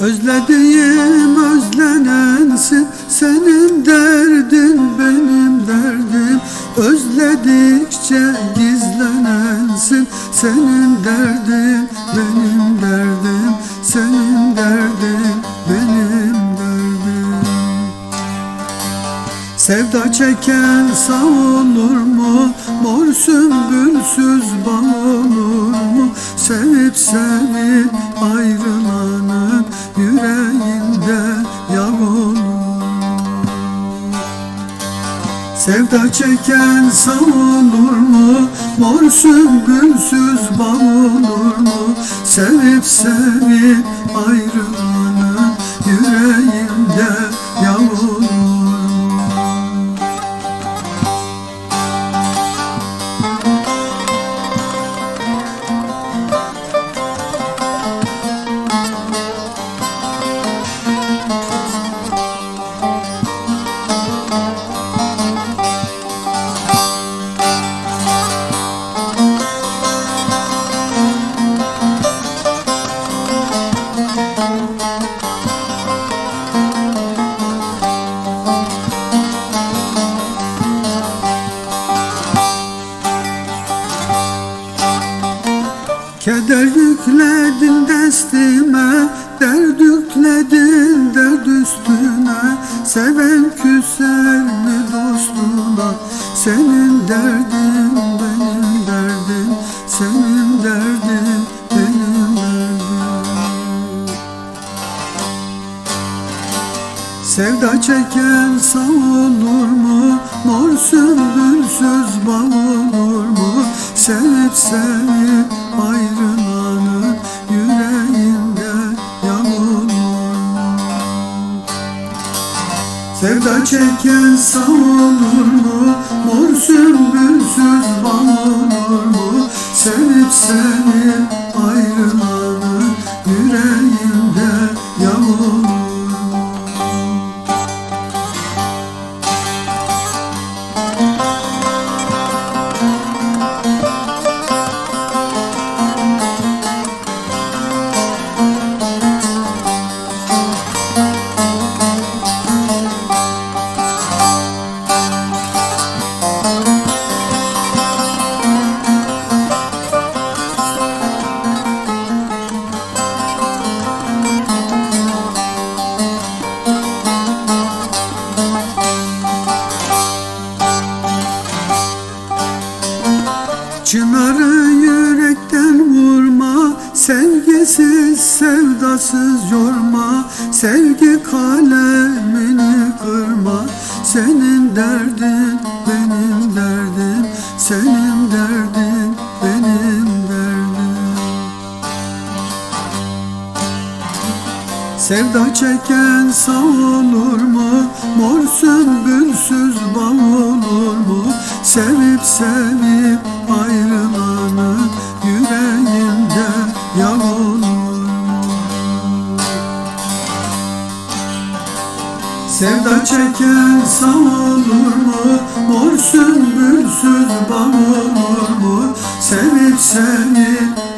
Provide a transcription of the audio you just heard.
Özlediğim özlenensin Senin derdin benim derdim Özledikçe gizlenensin Senin derdin benim derdim Senin derdin benim derdim Sevda çeken savunur mu? Mor sümbülsüz bağ olur mu? Sevip sevip Sevda çeken savunur mu? Mor sümbülsüz bağ olur mu? Sevip sevip ayrılanın Keder yükledin destime Dert yükledin dert üstüne Seven küser mi dostuna Senin derdin benim derdim Senin derdin benim derdim Sevda çeken savunur mu? Mor sümbülsüz bağ olur mu? Sevip sevip ayrılanın Sevda çeken savunur mu? Mor sümbülsüz bağ olur mu? Sevip sevip ayrılanın Çınarı yürekten vurma Sevgisiz sevdasız yorma Sevgi kalemini kırma Senin derdin benim derdim Senin derdin benim derdim Sevda çeken savunur mu? Mor sümbülsüz bağ olur mu? Sevip sevip Sevda çeken savunur mu? Mor sümbülsüz bağ olur mu? Sevip sevip